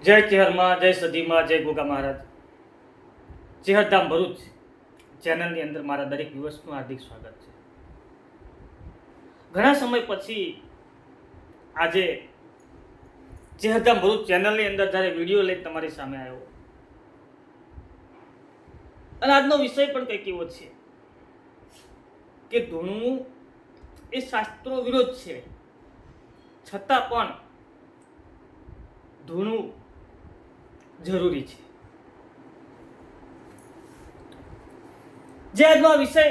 જય ચેહરમાં જય સદીમાં જય ગોગા મહારાજ. ચેહરધામ ભરૂચ ચેનલની અંદર મારા દરેક દિવસનું હાર્દિક સ્વાગત છે. ઘણા સમય પછી આજે ચેહરધામ ભરૂચ ચેનલની અંદર જ્યારે વીડિયો લઈને તમારી સામે આવ્યો. અને આજનો વિષય પણ કંઈક એવો છે કે ધૂણવું એ શાસ્ત્રો વિરોધ છે. છતાં પણ ધૂણવું જરૂરી છે. જે આજનો વિષય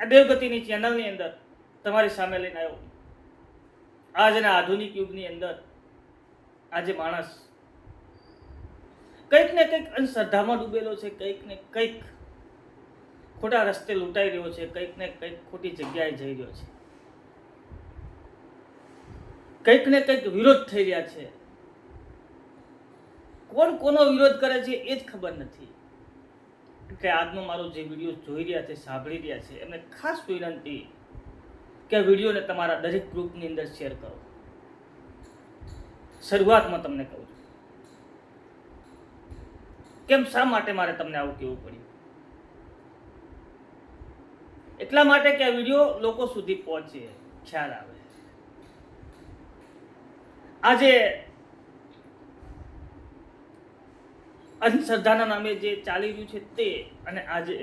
આ દેવગતિની ચેનલની અંદર તમારી સામે લઈને આવ્યો. આજના આધુનિક યુગની અંદર આજે માણસ કંઈક ને કંઈક અંધશ્રદ્ધામાં ડૂબેલો છે, કંઈક ને કંઈક ખોટા રસ્તે લૂંટાઈ રહ્યો છે, કંઈક ને કંઈક ખોટી જગ્યાએ જઈ રહ્યો છે. કંઈક ને કંઈક વિરોધ થઈ રહ્યા છે. કોણ કોનો વિરોધ કરે છે એ જ ખબર નથી. કે આજનો મારો જે વીડિયો જોઈ રહ્યા છે, સાંભળી રહ્યા છે, એમને ખાસ વિનંતી કે વિડીયોને તમારા દરેક ગ્રુપની અંદર શેર કરો. શરૂઆતમાં તમને કહું છું. કેમ શા માટે મારે તમને આવું કહેવું પડ્યું? એટલા માટે કે આ વીડિયો લોકો સુધી પહોંચે, ખ્યાલ આવે. આજે અંધશ્રદ્ધાના નામે જે ચાલી રહ્યું છે તે અને આજે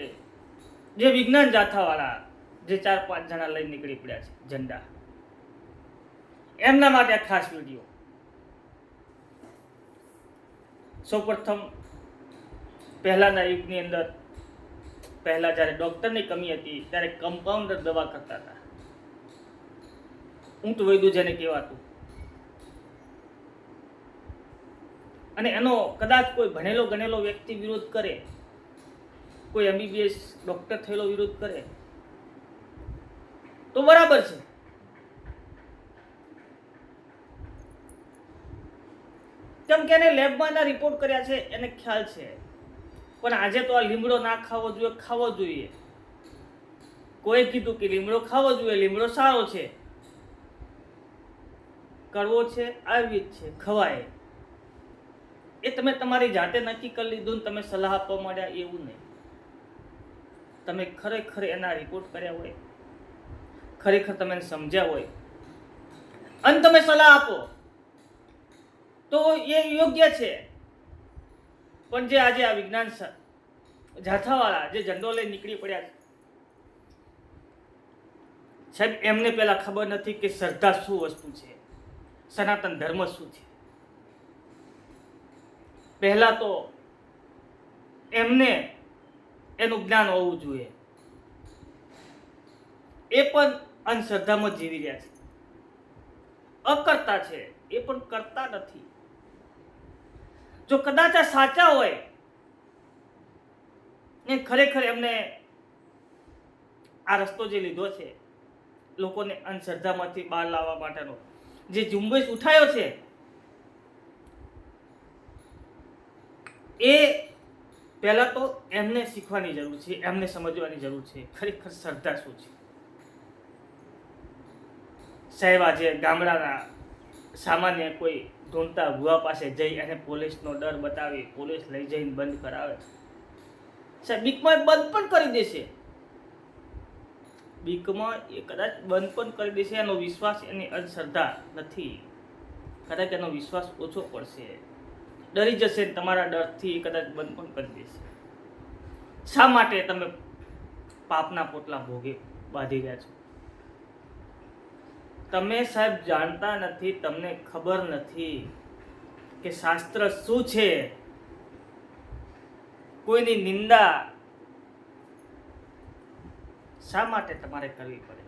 જે વિજ્ઞાન જાથાવાળા જે ચાર પાંચ જણા લઈને નીકળી પડ્યા છે, ઝંડા. એમના માટે આ ખાસ વીડિયો. સૌપ્રથમ પહેલાના યુગની અંદર, પહેલા જ્યારે ડૉક્ટરની કમી હતી, ત્યારે કમ્પાઉન્ડર દવા કરતા હતા. ઊંટ વૈદ્ય જેને કહેવાતું. અને એનો કદાચ કોઈ ભણેલો ગણેલો વ્યક્તિ વિરોધ કરે, કોઈ એમબીબીએસ ડોક્ટર થયેલો વિરોધ કરે, તો બરાબર છે. કેમ કે એને લેબમાં એના રિપોર્ટ કર્યા છે, એને ખ્યાલ છે. પણ આજે તો આ લીમડો ના ખાવો જોઈએ ખાવો જોઈએ. કોઈ કીધું કે લીમડો ખાવો જોઈએ, લીમડો સારો છે. કડવો છે, આયુર્વેદ છે, ખવાય. એ તમે તમારી જાતે નક્કી કરી લીધું ને તમે સલાહ આપવા માંડ્યા એવું નહીં. તમે ખરેખર એના રિપોર્ટ કર્યા હોય, ખરેખર તમે સમજ્યા હોય, અને તમે સલાહ આપો, તો એ યોગ્ય છે. પણ જે આજે આ વિજ્ઞાન જાથાવાળા જે ઝંડો લઈ નીકળી પડ્યા છે, સાહેબ, એમને પહેલાં ખબર નથી કે શ્રદ્ધા શું વસ્તુ છે, સનાતન ધર્મ શું છે. પહેલા તો એમને એનું જ્ઞાન હોવું જોઈએ. એ પણ અંધશ્રદ્ધામાં જીવી રહ્યા છે. અકર્તા છે, એ પણ કરતા નથી. જો કદાચ આ સાચા હોય, ને ખરેખર એમને આ રસ્તો જે લીધો છે, લોકોને અંધશ્રદ્ધામાંથી બહાર લાવવા માટેનો, જે ઝુંબેશ ઉઠાયો છે એ પહેલાં તો એમને શીખવાની જરૂર છે, એમને સમજવાની જરૂર છે. ખરેખર શ્રદ્ધા શું છે? સાહેબ, આજે ગામડાના સામાન્ય કોઈ ઢૂંઢતા ભુવા પાસે જઈ અને પોલીસનો ડર બતાવી પોલીસ લઈ જઈને બંધ કરાવે સાહેબ, બીકમાં બંધ પણ કરી દેશે. બીકમાં એ કદાચ બંધ પણ કરી દેશે, એનો વિશ્વાસ એની અંધશ્રદ્ધા નથી. કદાચ એનો વિશ્વાસ ઓછો પડશે. ડરી જશે ને તમારા ડરથી કદાચ બંધ પણ કરી દેશે. શા માટે તમે પાપના પોટલા ભોગે બાંધી રહ્યા છો? તમે સાહેબ જાણતા નથી, તમને ખબર નથી કે શાસ્ત્ર શું છે? કોઈની નિંદા શા માટે તમારે કરવી પડે?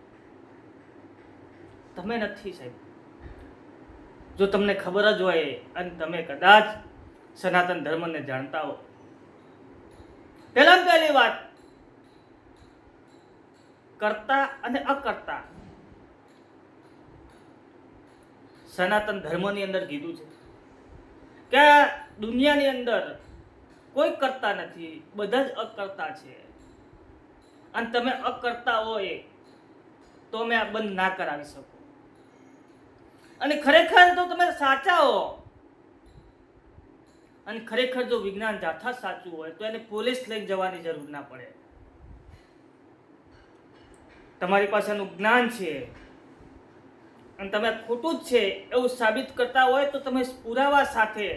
તમે નથી સાહેબ. જો તમને ખબર જ હોય અને તમે કદાચ સનાતન ધર્મને જાણતા હો. પહેલા પહેલી વાત, કરતા અને અકર્તા. સનાતન ધર્મની અંદર કીધું છે કે દુનિયાની અંદર કોઈ કરતા નથી, બધા જ અકર્તા છે. અને તમે અકર્તા હોય તો મેં આ બંધ ના કરાવી શકો. અને ખરેખર તો તમે સાચા હો. અને ખરેખર જો વિજ્ઞાન જાથા સાચું હોય, તો એને પોલીસ લઈ જવાની જરૂર ના પડે. તમારી પાસેનું જ્ઞાન છે અને તમે ખોટું જ છે એવું સાબિત કરતા હોય તો તમે પુરાવા સાથે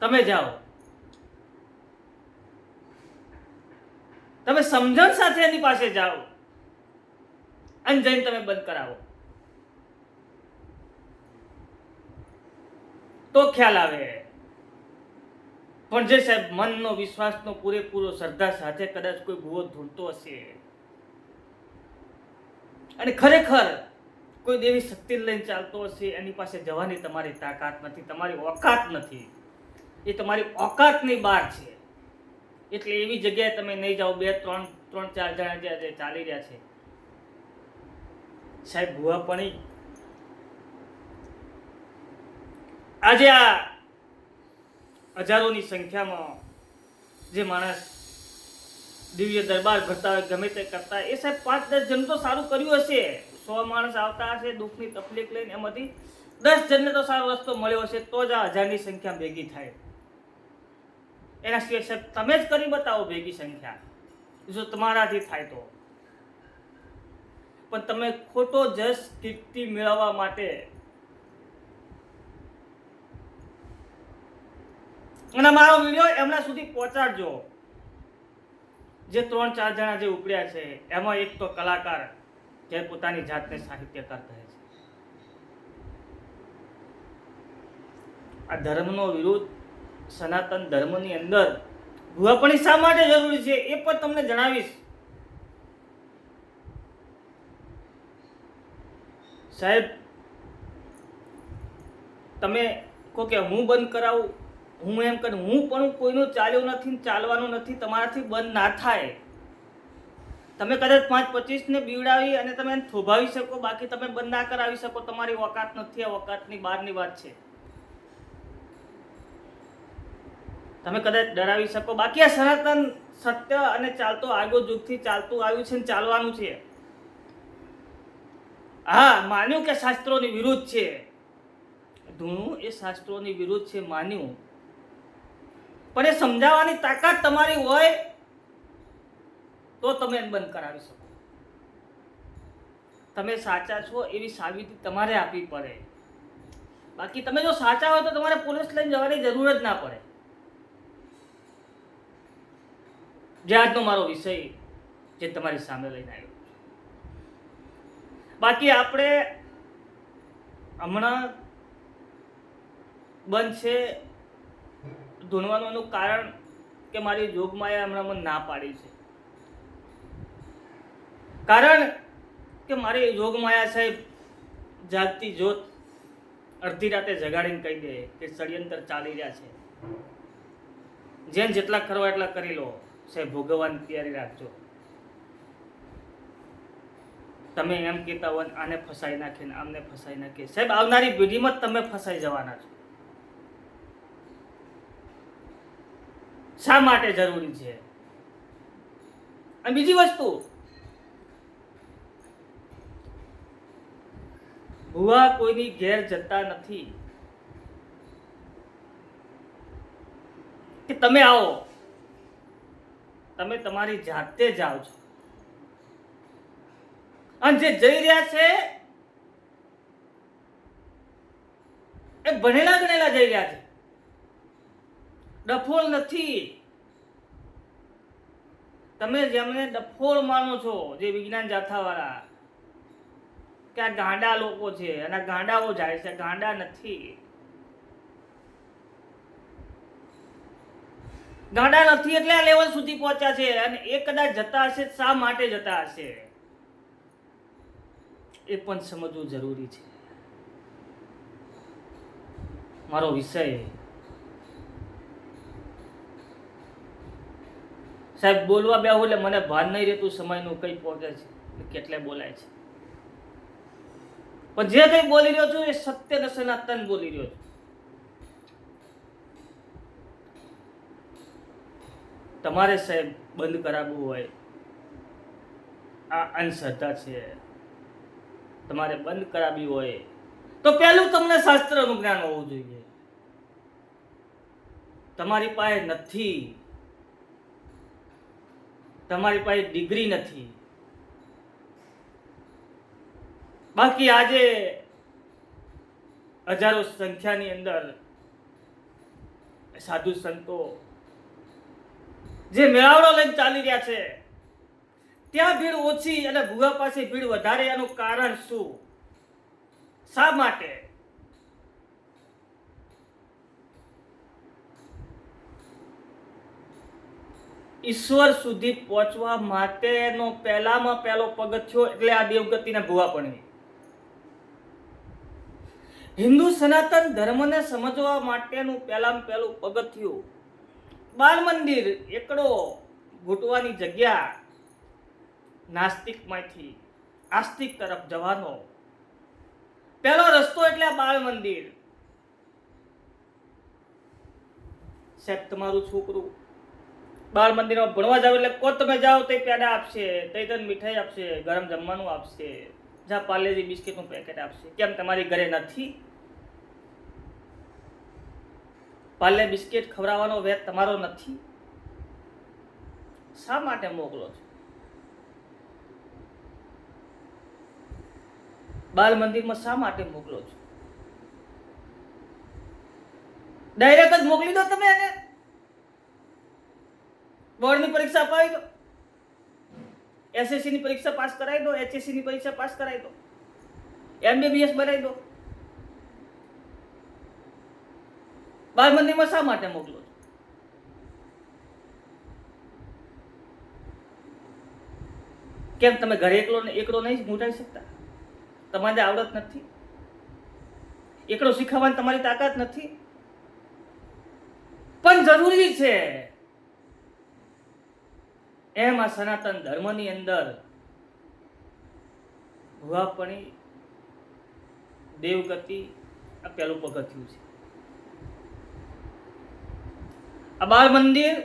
તમે જાઓ. તમે સમજણ સાથે એની પાસે જાઓ અને જઈને તમે બંધ કરાવો. તો ખ્યાલ આવે. પણ જે સાહેબ, મનનો વિશ્વાસનો પૂરેપૂરો શ્રદ્ધા સાથે કદાચ કોઈ ભૂવો ધૂળતો હશે. અને ખરેખર કોઈ દેવી શક્તિ લઈને ચાલતો હશે, એની પાસે જવાની તમારી તાકાત નથી, તમારી ઓકાત નથી. એ તમારી ઓકાતની બહાર છે. એટલે એવી જગ્યાએ તમે નહીં જાઓ, બે, ત્રણ ત્રણ, ચાર જણા જે ચાલી રહ્યા છે. સાહેબ ભૂવાપણી આજે આ હજારોની સંખ્યામાં જે માણસ દિવ્ય દરબાર ભરતા હોય, ગમે તે કરતા એ સાહેબ પાંચ દસ જણ તો સારું કર્યું હશે. સો માણસ આવતા હશે, દુઃખની તકલીફ લઈને એમાંથી દસ જણને તો સારો રસ્તો મળ્યો હશે, તો જ આ હજારની સંખ્યા ભેગી થાય. એના સિવાય સાહેબ, તમે જ કરી બતાવો ભેગી સંખ્યા. જો તમારાથી થાય તો. પણ તમે ખોટો જસ કીર્તિ મેળવવા માટે અને મારો વીડિયો એમના સુધી પહોંચાડજો. જે ત્રણ ચાર જણા જે ઉપડ્યા છે, એમાં એક તો કલાકાર જે પોતાની જાતને સાહિત્યકાર કહે છે. આ ધર્મનો વિરોધ સનાતન ધર્મની અંદર ભૂવાપણી શા માટે જરૂરી છે એ પણ તમને જણાવીશ. સાહેબ, તમે કહો કે હું બંધ કરાવું? હું એમ કહું હું પણ કોઈનું ચાલ્યું નથી ચાલવાનું નથી, તમારાથી બંધ ના થાય. તમે કદાચ પાંચ પચીસને બીવડાવી અને તમે એને થોભાવી શકો, બાકી તમે બંધ ના કરાવી શકો, તમારી ઓકાત નથી, આ ઓકાતની બહારની વાત છે. તમે કદાચ ડરાવી શકો, બાકી આ સનાતન સત્ય અને ચાલતો આગો જુગથી ચાલતું આવ્યું છે ને ચાલવાનું છે. હા, માન્યું કે શાસ્ત્રોની વિરુદ્ધ છે. ધૂણું એ શાસ્ત્રોની વિરુદ્ધ છે, માન્યું. પણ એ સમજાવવાની તાકાત તમારી હોય તો તમે એને બંધ કરાવી શકો. તમે સાચા છો એવી સાબિતી તમારે આપવી પડે. બાકી તમે જો સાચા હોય તો તમારે પોલીસ લઈને જવાની જરૂર જ ના પડે. જે આજનો મારો વિષય જે તમારી સામે લઈને આવ્યો બાકી આપણે હમણાં બંધ છે ધૂણવાનું એનું કારણ કે મારી જોગમાએ હમણાં મને ના પાડી છે. કારણ કે મારી જોગમાયા સાહેબ જાગતી જોત અડધી રાતે જગાડીને કહી દે કે ષડયંત્ર ચાલી રહ્યા છે. જેમ જેટલા કરવા એટલા કરી લો. સાહેબ, ભોગવવાની તૈયારી રાખજો. તમે એમ કહેતા હોય આને ફસાઈ નાખીને, આમને ફસાઈ નાખીએ સાહેબ, આવનારી પેઢીમાં તમે ફસાઈ જવાના છો. શા માટે જરૂરી છે? અને બીજી વસ્તુ, ભુવા કોઈની ઘેર જતા નથી. કે તમે આવો, તમે તમારી જાતે જાઓ છો. અને જે જઈ રહ્યા છે, એ ભણેલા ગણેલા જઈ રહ્યા છે. ડફોળ નથી. તમે જેમને ડફોળ માનો છો, જે વિજ્ઞાન જાથાવાળા, કે આ ગાંડા લોકો છે, અને ગાંડાઓ જાય છે, ગાંડા નથી. ગાંડા નથી એટલે આ લેવલ સુધી પહોંચ્યા છે, અને એ કદાચ જતા હશે, શા માટે જતા હશે? એ પણ સમજવું જરૂરી છે. મારો વિષય સાહેબ, બોલવા બેહું એટલે મને ભાન નહીં રહેતું, સમયનું કઈ પહોંચે છે કેટલે બોલાય છે. પણ જે કંઈ બોલી રહ્યો છું એ સત્ય ને સનાતન બોલી રહ્યો છું. તમારે સાહેબ બંધ કરાવવું હોય, આ અંધશ્રદ્ધા છે. તમારે બંધ કરાવી હોય, તો પહેલું તમને શાસ્ત્રનું જ્ઞાન હોવું જોઈએ. તમારી પાસે નથી તમારી પાસે ડિગ્રી નથી. બાકી આજે હજારો સંખ્યાની અંદર સાધુ સંતો જે મેળાવડો લઈને ચાલી રહ્યા છે, ત્યાં ભીડ ઓછી અને ભૂગા પાસે ભીડ વધારે એનું કારણ શું? શા માટે? ઈશ્વર સુધી પહોંચવા માટેનો પહેલામાં પહેલો પગથિયો એટલે આ દેવગતિના ભુવાપણવી હિન્દુ સનાતન ધર્મને સમજવા માટેનું પહેલામાં પહેલું પગથિયું. બાલ મંદિર, એકડો ઘૂંટવાની જગ્યા, નાસ્તિકમાંથી આસ્તિક તરફ જવાનો. પહેલો રસ્તો એટલે બાળ મંદિર. સાહેબ, તમારું છોકરું બાળ મંદિરમાં ભણવા જાવ એટલે કો તમે જાઓ તે પેડા આપશે તઈ તને મીઠાઈ આપશે, ગરમ જમવાનું આપશે, જા પાર્લેજી બિસ્કિટનું પેકેટ આપશે. કેમ તમારી ઘરે નથી? પાર્લે બિસ્કિટ ખવડાવવાનો વેત તમારો નથી? શા માટે મોકલો છો? બાલ મંદિરમાં શા માટે મોકલો છો? ડાયરેક્ટ જ મોકલી દો તમે એને. બોર્ડની પરીક્ષા અપાવી દો. એસએસસીની પરીક્ષા પાસ કરાવી દો એચએસસીની પરીક્ષા પાસ કરાવી દો. એમબીબીએસ બનાવી દો. બાળ મંદિરમાં શા માટે મોકલો કેમ તમે ઘરે એકલો એકલો નહીં મોટાઈ શકતા? તમારે આવડત નથી. એકલો શીખવવાની તમારી તાકાત નથી. પણ જરૂરી છે. એમ આ સનાતન ધર્મની અંદર ભુવાપણી દેવગતિ આ પહેલું પગથિયું છે. આ બાળ મંદિર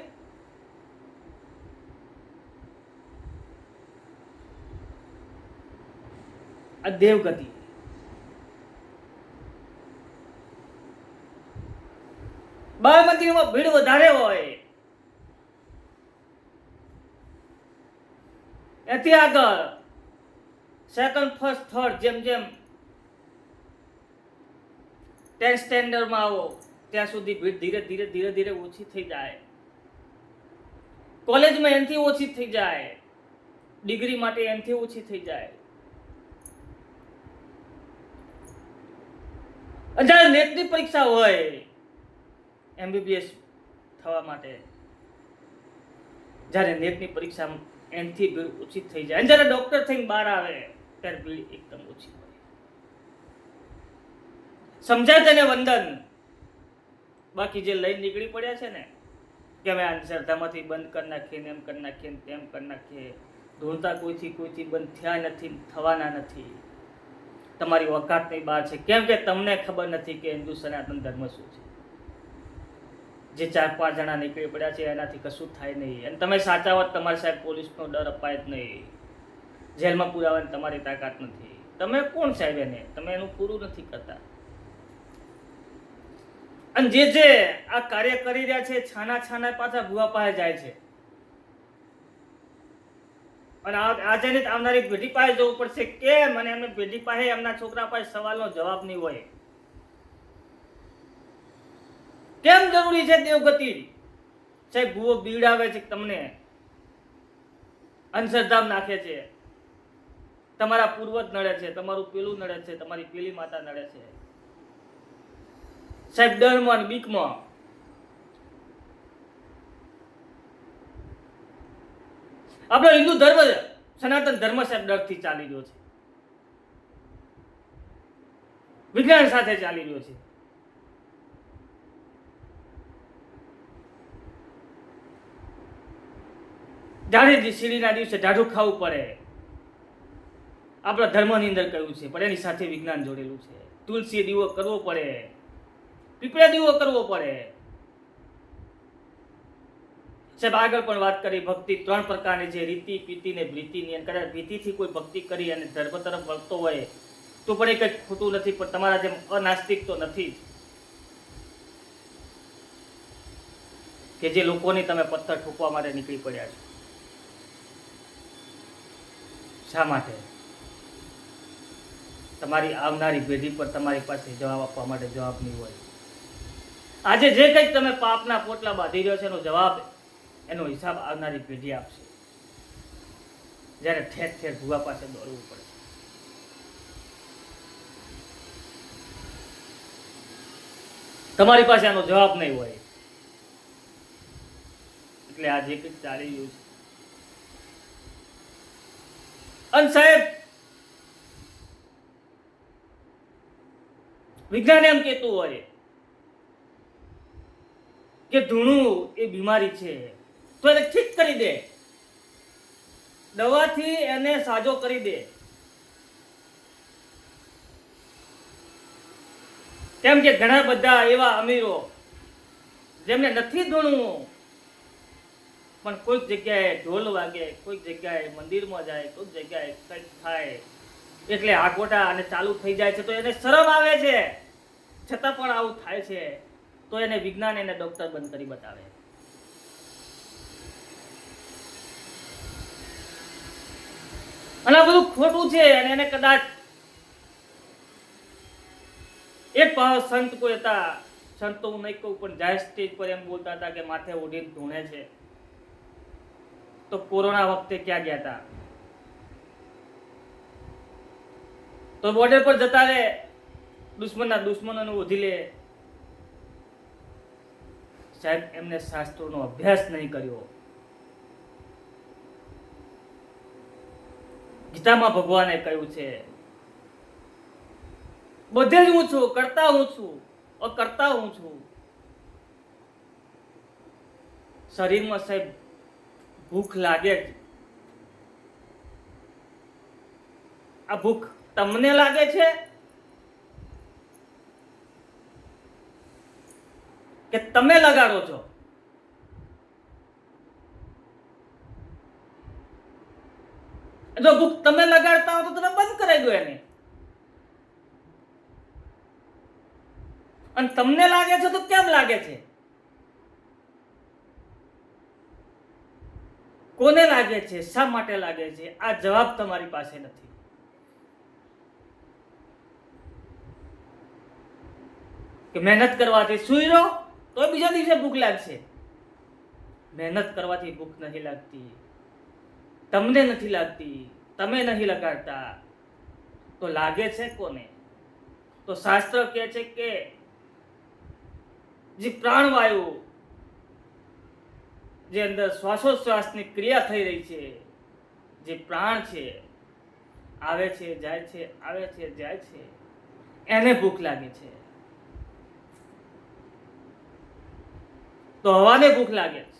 આ દેવગતિ. બાળ મંદિરમાં ભીડ વધારે હોય. એથી આગળ સેકન્ડ ફર્સ્ટ થર્ડ જેમ જેમ ટેન્થ સ્ટેન્ડર્ડમાં આવો, ત્યાં સુધી ભીડ ધીરે ધીરે ધીરે ધીરે ઓછી થઈ જાય. કોલેજમાં એનથી ઓછી થઈ જાય. ડિગ્રી માટે એનથી ઓછી થઈ જાય. જ્યારે નેટની પરીક્ષા હોય એમબીબીએસ થવા માટે. જ્યારે નેટની પરીક્ષા એનથી ભીડ ઓછી થઈ જાય. અને જ્યારે ડોક્ટર થઈને બહાર આવે, ત્યારે ભીડ એકદમ ઓછી સમજાય તેને વંદન. બાકી જે લઈને નીકળી પડ્યા છે ને, કે અમે અંધશ્રદ્ધામાંથી શ્રદ્ધામાંથી બંધ કરી નાખીએ ને એમ કરી નાખીએ ને તેમ કરી નાખીએ ધૂણતા કોઈથી કોઈથી બંધ થયા નથી થવાના નથી. તમારી વકાતની બહાર છે. કેમ કે તમને ખબર નથી કે હિન્દુ સનાતન ધર્મ શું છે. જે ચાર પાંચ જણા નીકળી પડ્યા છે, એનાથી કશું થાય નહીં. અને તમે સાચા હોત, તમારી સાહેબ પોલીસનો ડર અપાય જ નહીં. જેલમાં પુરાવાની તમારી તાકાત નથી. તમે કોણ સાહેબ એને? તમે એનું પૂરું નથી કરતા. અને જે જે આ કાર્ય કરી રહ્યા છે, છાના છાના પાછા ભૂવા પાસે જાય છે. અને આજે આવનારી પેઢી પાસે જવું પડશે, કેમ? અને એમને પેઢી પાસે એમના છોકરા પાસે સવાલનો જવાબ નહીં હોય. કેમ જરૂરી છે દેવગતિ સાહેબ, ભૂવો બીડાવે છે તમને. અંશરધામ નાખે છે. તમારા પૂર્વજ નડે છે, તમારું પેલું નડે છે, તમારી પેલી માતા નડે છે. સાહેબ ડરમાં બીકમાં. આપણો હિન્દુ ધર્મ, સનાતન ધર્મ સાહેબ ડરથી ચાલી રહ્યો છે. વિજ્ઞાન સાથે ચાલી રહ્યો છે. જાણે શીડીના દિવસે ઢાઢું ખાવું પડે. આપણા ધર્મની અંદર કહ્યું છે, પણ એની સાથે વિજ્ઞાન જોડેલું છે. તુલસી દીવો કરવો પડે. પીપળા દીવો કરવો પડે. સાહેબ, આગળ પણ વાત કરી, ભક્તિ ત્રણ પ્રકારની છે, રીતિ પીતિ ને ભ્રીતિની. અને કદાચ ભીતિથી કોઈ ભક્તિ કરી અને ધર્મ તરફ વળતો હોય, તો પણ એ કંઈ ખોટું નથી, પણ તમારા જેમ અનાસ્તિક તો નથી જ. કે જે લોકોની તમે પથ્થર ઠોકવા માટે નીકળી પડ્યા છો. શા માટે? તમારી આવનારી પેઢી પર તમારી પાસે જવાબ આપવા માટે જવાબ નહીં હોય. આજે જે કંઈક તમે પાપના પોટલા બાંધી રહ્યો છે એનો જવાબ એનો હિસાબ આવનારી પેઢી આપશે. જ્યારે ઠેર ઠેર ભૂવા પાસે દોડવું પડે તમારી પાસે આનો જવાબ નહીં હોય. એટલે આ જે કંઈક ચાલી રહ્યું છે. અને સાહેબ, વિજ્ઞાન એમ કહેતું હોય કે ધૂણું એ બીમારી છે. તો એને ઠીક કરી દે. દવાથી એને સાજો કરી દે. કેમ કે ઘણા બધા એવા અમીરો જેમને નથી ધૂણવું પણ કોઈક જગ્યાએ ઢોલ વાગે, કોઈક જગ્યાએ મંદિરમાં જાય, કોઈક જગ્યાએ કંઈક થાય, એટલે આગોટા અને ચાલુ થઈ જાય છે, તો એને શરમ આવે છે. છતાં પણ આવું થાય છે, તો એને વિજ્ઞાન એને ડોક્ટર બંધ કરી બતાવે. અને આ બધું ખોટું છે, અને એને કદાચ એક સંત કોઈ હતા સંત હું નહીં કહું, પણ જાહેર સ્ટેજ પર એમ બોલતા હતા કે માથે ઓઢીને ધૂણે છે. તો કોરોના વખતે ક્યાં ગયા હતા તો બોર્ડર પર જતા રહે. દુશ્મનના દુશ્મનોને ઓધી લે. સાહેબ, એમને શાસ્ત્રોનો અભ્યાસ નહીં કર્યો. ગીતામાં ભગવાને કહ્યું છે, બધે જ હું છું, કરતા હું છું કરતા હું છું. શરીરમાં સાહેબ ભૂખ લાગે જ. આ ભૂખ તમને લાગે છે? કે તમે લગાડો છો? જો ભૂખ તમે લગાડતા હો તો તમે બંધ કરાવી દો એને. અને તમને લાગે છે તો કેમ લાગે છે? કોને લાગે છે? શા માટે લાગે છે? આ જવાબ તમારી પાસે નથી. કે મહેનત કરવાથી સુઈ રહો તો બીજા દિવસે ભૂખ લાગશે. મહેનત કરવાથી ભૂખ નથી લાગતી. તમને નથી લાગતી. તમે નહીં લગાડતા. તો લાગે છે કોને? તો શાસ્ત્ર કહે છે કે જે પ્રાણવાયુ જે અંદર શ્વાસોશ્વાસની ક્રિયા થઈ રહી છે, જે પ્રાણ છે, આવે છે, જાય છે, આવે છે, જાય છે, એને ભૂખ લાગે છે. તો હવાને ભૂખ લાગે છે.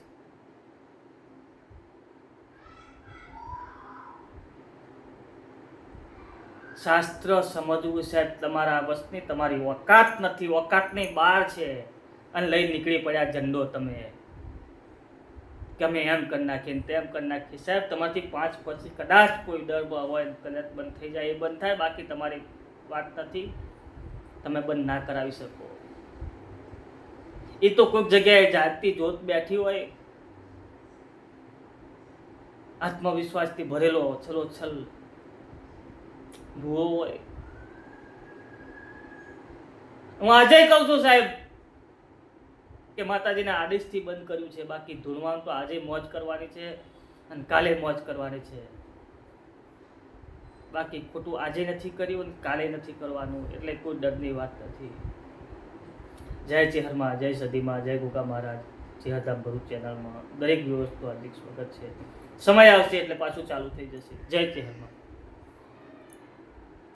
શાસ્ત્ર સમજવું સાહેબ, તમારા વસની તમારી ઓકાત નથી, ઓકાતની બહાર છે. અને લઈ નીકળી પડ્યા ઝંડો તમે. કે અમે એમ કરી નાખીએ તેમ કરી નાખીએ. સાહેબ, તમારથી પાંચ પછી કદાચ કોઈ ડર હોય કદાચ બંધ થઈ જાય, એ બંધ થાય, બાકી તમારી વાત નથી. તમે બંધ ના કરાવી શકો. એ તો કોઈક જગ્યાએ જાતિ જોત બેઠી હોય. આત્મવિશ્વાસથી ભરેલો છલો છલ ભૂવો હોય. હું આજે કહું છું સાહેબ કે માતાજીના આદેશથી બંધ કર્યું છે. બાકી ધૂળવાનું તો આજે મોજ કરવાની છે અને કાલે મોજ કરવાની છે. બાકી ખોટું આજે નથી કર્યું અને કાલે નથી કરવાનું એટલે કોઈ ડરની વાત નથી. જય ચેહરમાં જય સદીમાં જય ગોગા મહારાજ. જેહાધામ ભરૂચ ચેનલમાં દરેક વ્યવસ્થા હાર્દિક સ્વાગત છે. સમય આવશે એટલે પાછું ચાલુ થઈ જશે. જય ચેહરમાં